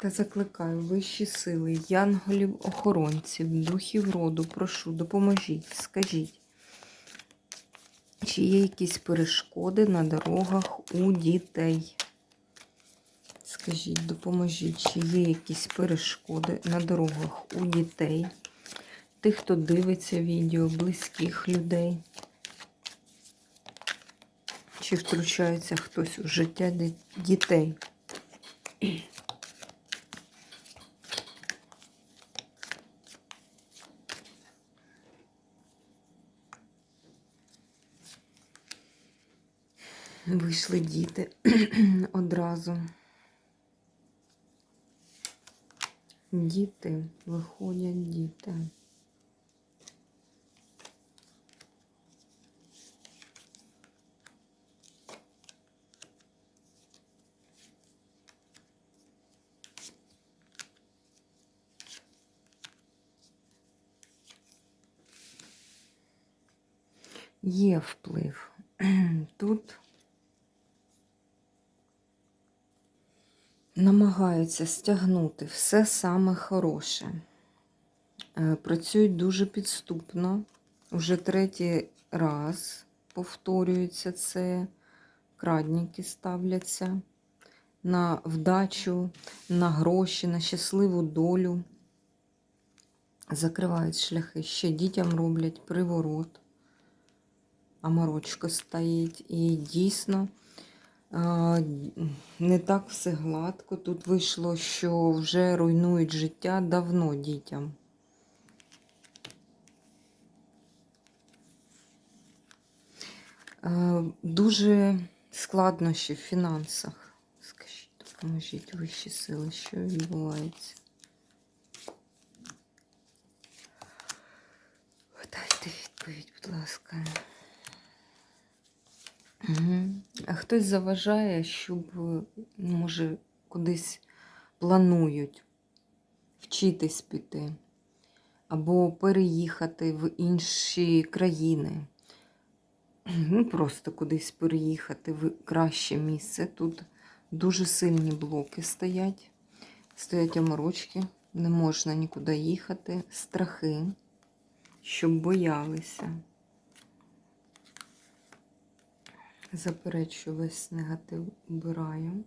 Та закликаю вищі сили, янголів, охоронців, духів роду, прошу, допоможіть, скажіть, чи є якісь перешкоди на дорогах у дітей? Скажіть, допоможіть, чи є якісь перешкоди на дорогах у дітей, тих, хто дивиться відео, близьких людей? Чи втручається хтось у життя дітей? Вийшли діти одразу. Діти, виходять діти. Є вплив. Тут намагаються стягнути все саме хороше. Е, Працюють дуже підступно. Уже третій раз повторюється це. Крадніки ставляться на вдачу, на гроші, на щасливу долю. Закривають шляхи. Ще дітям роблять приворот. А морочко стоїть. І дійсно не так все гладко. Тут вийшло, що вже руйнують життя давно дітям. Дуже складнощі в фінансах. Скажіть, допоможіть вищі сили, що відбувається. Дайте відповідь, будь ласка. А хтось заважає, щоб, може, кудись планують вчитись піти, або переїхати в інші країни. Ну, просто кудись переїхати в краще місце. Тут дуже сильні блоки стоять. Стоять оморочки, не можна нікуди їхати, страхи, щоб боялися. Заперечую весь негатив убираю.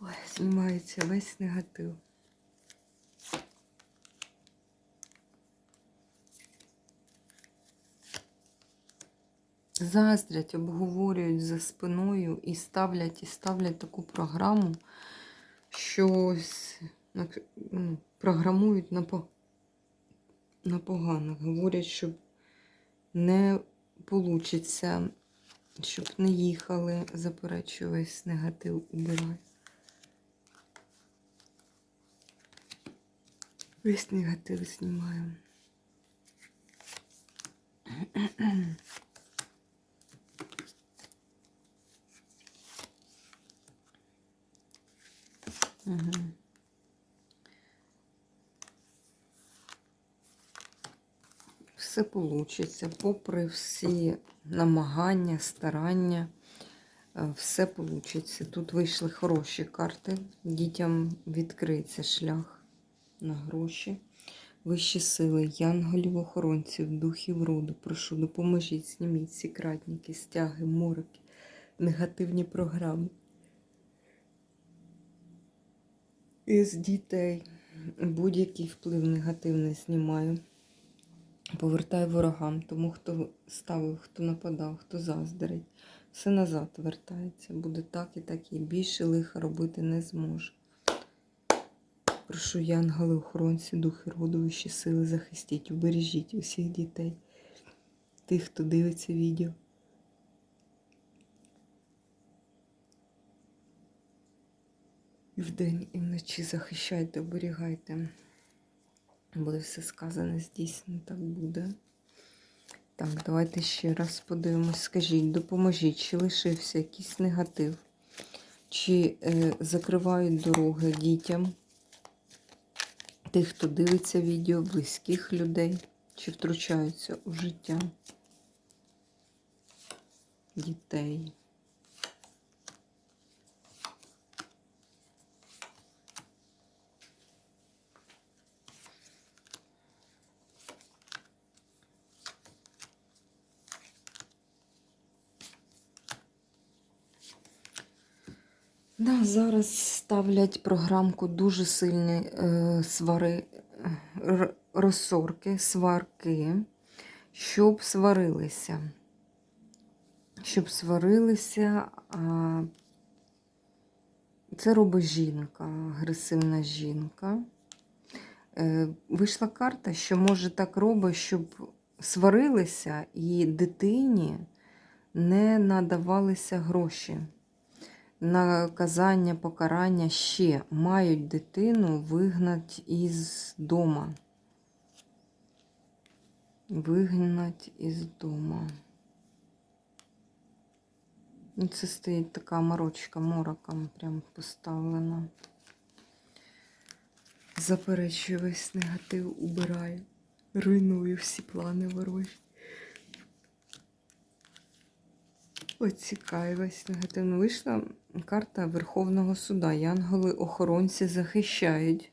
Ой, знімається весь негатив. Заздрять, обговорюють за спиною і ставлять, і ставлять таку програму, що ось, на- ну, програмують на, по- на погано. Говорять, щоб не получиться, щоб не їхали, заперечую весь негатив убираю. Весь негатив знімаю. Все получиться, попри всі намагання, старання, е, все получиться. Тут вийшли хороші карти. Дітям відкриється шлях на гроші. Вищі сили, янголів, охоронців, духів роду. Прошу, допоможіть, зніміть ці кратніки, стяги, мороки, негативні програми. Із дітей будь-який вплив негативний знімаю. Повертаю ворогам, тому хто ставив, хто нападав, хто заздрить. Все назад вертається. Буде так і так і більше лиха робити не зможе. Прошу янголи, охоронці, духи роду, вищі сили, захистіть, убережіть усіх дітей, тих, хто дивиться відео. І вдень, і вночі захищайте, оберігайте. Буде все сказане, здійснено, так буде. Так, давайте ще раз подивимось. Скажіть, допоможіть, чи лишився якийсь негатив, чи е, закривають дороги дітям, тих, хто дивиться відео, близьких людей, чи втручаються у життя дітей. Да, зараз ставлять програмку дуже сильні е, свари, розсорки, сварки, щоб сварилися. Щоб сварилися. А, це робить жінка, агресивна жінка. Е, вийшла карта, що може так робить, щоб сварилися і дитині не надавалися гроші наказання, покарання ще мають дитину вигнати із дома. Вигнать із дома. Це стоїть така морочка мороком прям поставлена. Заперечую весь негатив, убираю. Руйную всі плани ворожі. Оцікає весь негативно. Вийшла карта Верховного суда. Янголи-охоронці захищають.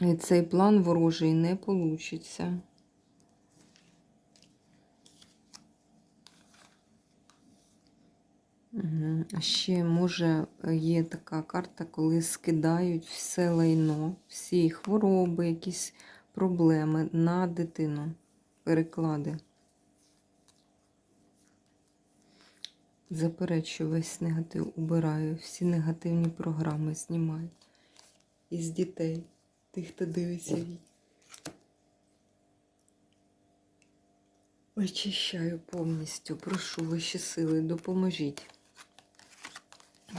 І цей план ворожий не получиться. А ще, може, є така карта, коли скидають все лайно, всі хвороби, якісь проблеми на дитину. Переклади. Заперечую весь негатив, убираю, всі негативні програми знімаю. Із дітей, тих, хто дивиться відео. Очищаю повністю, прошу вищі сили, допоможіть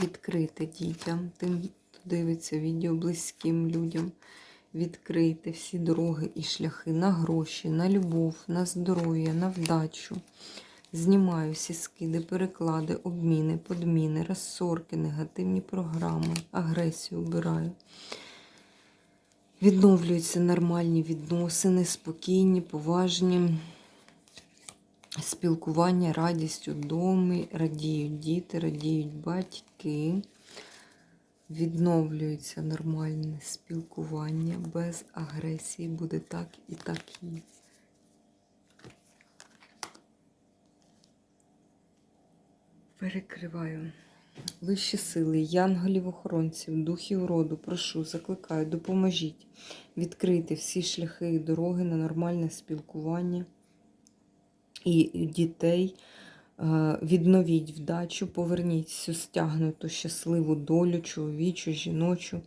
відкрити дітям, тим, хто дивиться відео близьким людям, відкрити всі дороги і шляхи на гроші, на любов, на здоров'я, на вдачу. Знімаю всі скиди, переклади, обміни, подміни, розсорки, негативні програми, агресію обираю. Відновлюються нормальні відносини, спокійні, поважні. Спілкування, радість у домі, радіють діти, радіють батьки. Відновлюється нормальне спілкування без агресії. Буде так і так і. Перекриваю. Вищі сили, янголів охоронців, духів роду, прошу, закликаю, допоможіть відкрити всі шляхи і дороги на нормальне спілкування і дітей. Е, Відновіть вдачу, поверніть всю стягнуту щасливу долю, чоловічу, жіночу,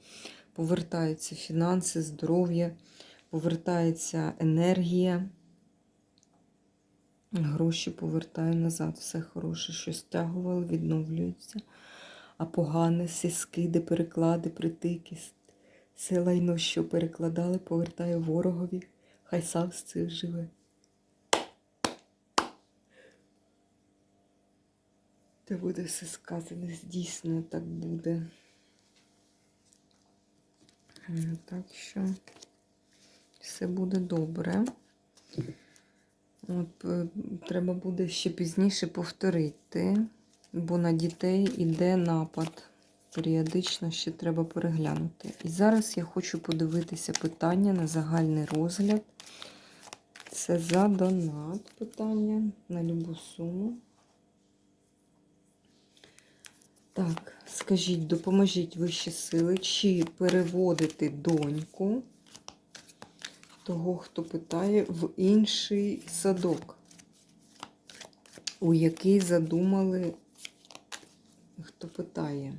повертаються фінанси, здоров'я, повертається енергія. Гроші повертаю назад. Все хороше, що стягували, відновлюється. А погане, всі скиди, переклади, притики, все лайно, що перекладали, повертаю ворогові. Хай сам з цих живе. Те буде все сказане, здійснено так буде. Так що все буде добре. Е, треба буде ще пізніше повторити, бо на дітей іде напад. Періодично ще треба переглянути. І зараз я хочу подивитися питання на загальний розгляд. Це за донат питання на любу суму. Так, скажіть, допоможіть вищі сили, чи переводити доньку того, хто питає, в інший садок, у який задумали, хто питає.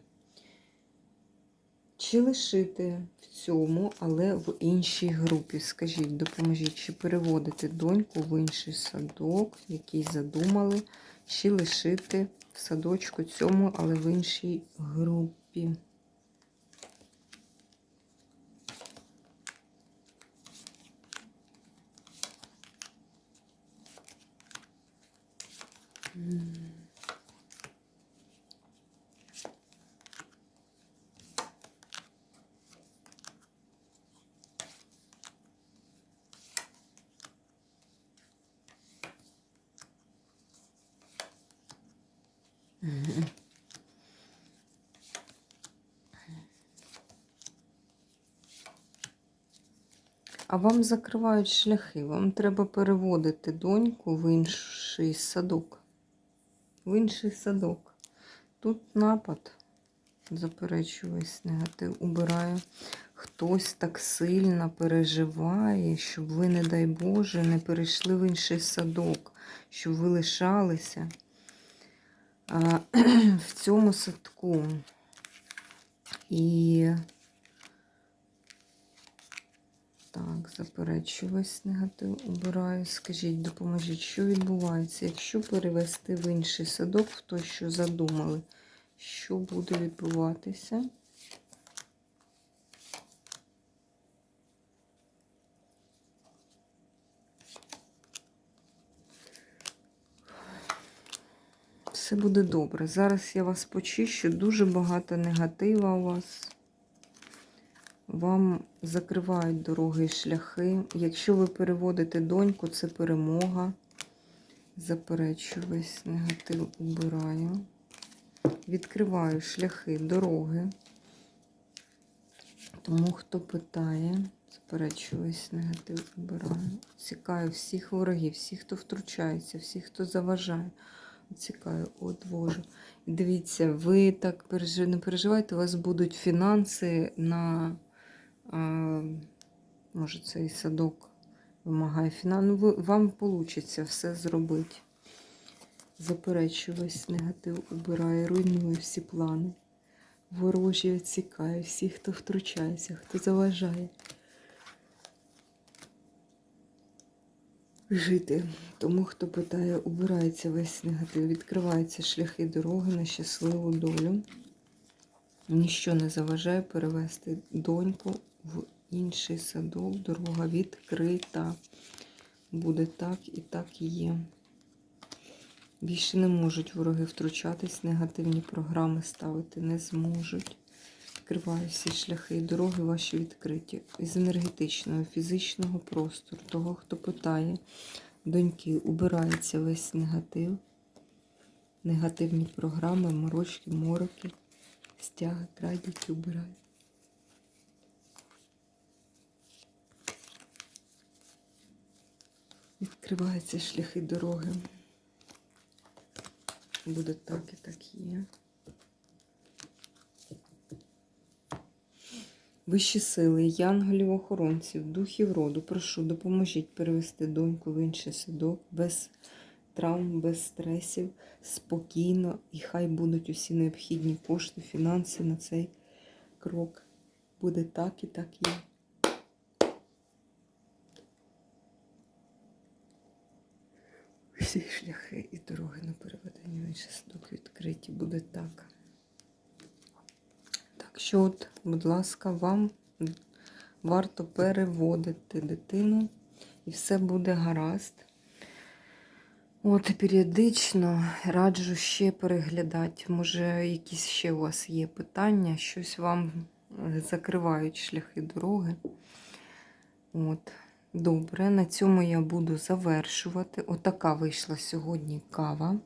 Чи лишити в цьому, але в іншій групі? Скажіть, допоможіть, чи переводити доньку в інший садок, який задумали, чи лишити в садочку цьому, але в іншій групі? А вам закривають шляхи. Вам треба переводити доньку в інший садок. В інший садок. Тут напад. Заперечую весь негатив. Убираю. Хтось так сильно переживає, щоб ви, не дай Боже, не перейшли в інший садок, щоб ви лишалися в цьому садку. І так, заперечую весь негатив, убираю. Скажіть, допоможіть, що відбувається, якщо перевести в інший садок, в той, що задумали, що буде відбуватися? Все буде добре. Зараз я вас почищу. Дуже багато негатива у вас. Вам закривають дороги і шляхи. Якщо ви переводите доньку, це перемога. Заперечую весь негатив убираю. Відкриваю шляхи, дороги. Тому хто питає, заперечую весь негатив убираю. Цікаю всіх ворогів, всіх, хто втручається, всіх, хто заважає. Цікаю, одвожу. Дивіться, ви так не переживайте, у вас будуть фінанси на, може, цей садок вимагає фінансів. Ну, вам вийде все зробити. Заперечую весь негатив, убираю, руйную всі плани. Ворожі відсікаю, всіх, хто втручається, хто заважає. жити. Тому, хто питає, убирається весь негатив, відкриваються шляхи дороги на щасливу долю. Ніщо не заважає перевести доньку в інший садок. Дорога відкрита. Буде так і так є. Більше не можуть вороги втручатись, негативні програми ставити не зможуть. Відкриваю всі шляхи і дороги ваші відкриті. Із енергетичного, фізичного простору, того, хто питає, доньки, убирається весь негатив, негативні програми, морочки, мороки, стяги, крадіки убираю. Відкриваються шляхи дороги. Буде так і так є. Вищі сили, янголів, охоронців, духів роду, прошу, допоможіть перевести доньку в інший садок без травм, без стресів, спокійно, і хай будуть усі необхідні кошти, фінанси на цей крок. Буде так і так є. Всі шляхи і дороги на інший садок відкриті. Буде так. Так що, от, будь ласка, вам варто переводити дитину, і все буде гаразд. От, періодично раджу ще переглядати. Може, якісь ще у вас є питання, щось вам закривають шляхи дороги. От. Добре, на цьому я буду завершувати. Отака вийшла сьогодні кава.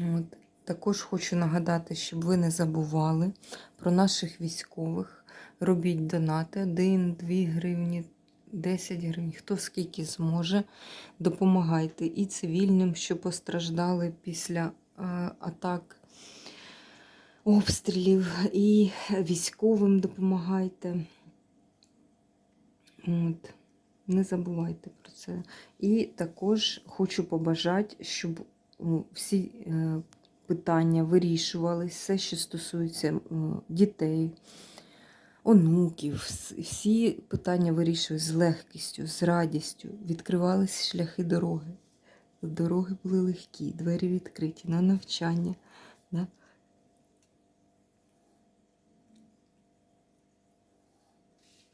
От. Також хочу нагадати, щоб ви не забували про наших військових. Робіть донати 1, 2 гривні, 10 гривень, хто скільки зможе. Допомагайте і цивільним, що постраждали після е, атак, обстрілів, і військовим допомагайте. От. Не забувайте про це. І також хочу побажати, щоб всі. е, питання вирішувались, все, що стосується дітей, онуків, всі питання вирішувались з легкістю, з радістю, відкривались шляхи дороги. Дороги були легкі, двері відкриті на навчання, на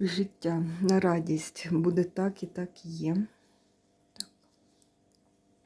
життя, на радість. Буде так і так є.